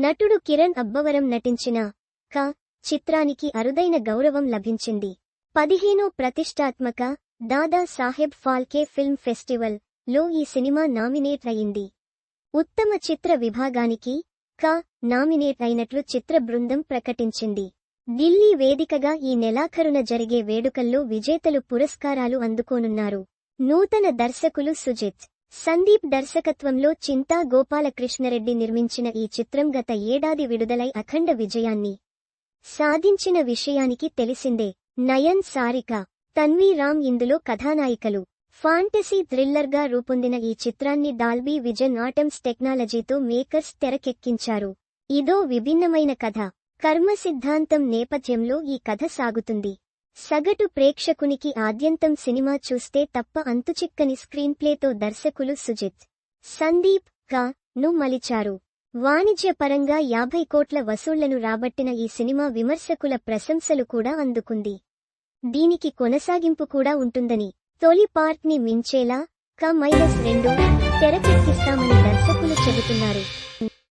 నటుడు కిరణ్ అబ్బవరం నటించిన క చిత్రానికి అరుదైన గౌరవం లభించింది. పదిహేనో ప్రతిష్టాత్మక దాదా సాహెబ్ ఫాల్కే ఫిల్మ్ ఫెస్టివల్లో ఈ సినిమా నామినేట్ అయింది. ఉత్తమ చిత్ర విభాగానికి క నామినేట్ అయినట్లు చిత్ర బృందం ప్రకటించింది. ఢిల్లీ వేదికగా ఈ నెలాఖరున జరిగే వేడుకల్లో విజేతలు పురస్కారాలు అందుకోనున్నారు. నూతన దర్శకులు సుజిత్ సందీప్ దర్శకత్వంలో చింతా గోపాలకృష్ణరెడ్డి నిర్మించిన ఈ చిత్రం గత ఏడాది విడుదలై అఖండ విజయాన్ని సాధించిన విషయానికి తెలిసిందే. నయన్ సారిక తన్వీ రామ్ ఇందులో కథానాయికలు. ఫాంటసీ థ్రిల్లర్గా రూపొందిన ఈ చిత్రాన్ని డాల్బీ విజన్ ఆటమ్స్ టెక్నాలజీతో మేకర్స్ తెరకెక్కించారు. ఇదో విభిన్నమైన కథ. కర్మ సిద్ధాంతం నేపథ్యంలో ఈ కథ సాగుతుంది. సగటు ప్రేక్షకునికి ఆద్యంతం సినిమా చూస్తే తప్ప అంతుచిక్కని స్క్రీన్ప్లేతో దర్శకులు సుజిత్ సందీప్గా ను మలిచారు. వాణిజ్యపరంగా యాభై కోట్ల వసూళ్ళను రాబట్టిన ఈ సినిమా విమర్శకుల ప్రశంసలు కూడా అందుకుంది. దీనికి కొనసాగింపు కూడా ఉంటుందని తొలి పార్ట్ని మించేలా క మైనస్ రెండు తెరకెక్కిస్తామని దర్శకులు చెబుతున్నారు.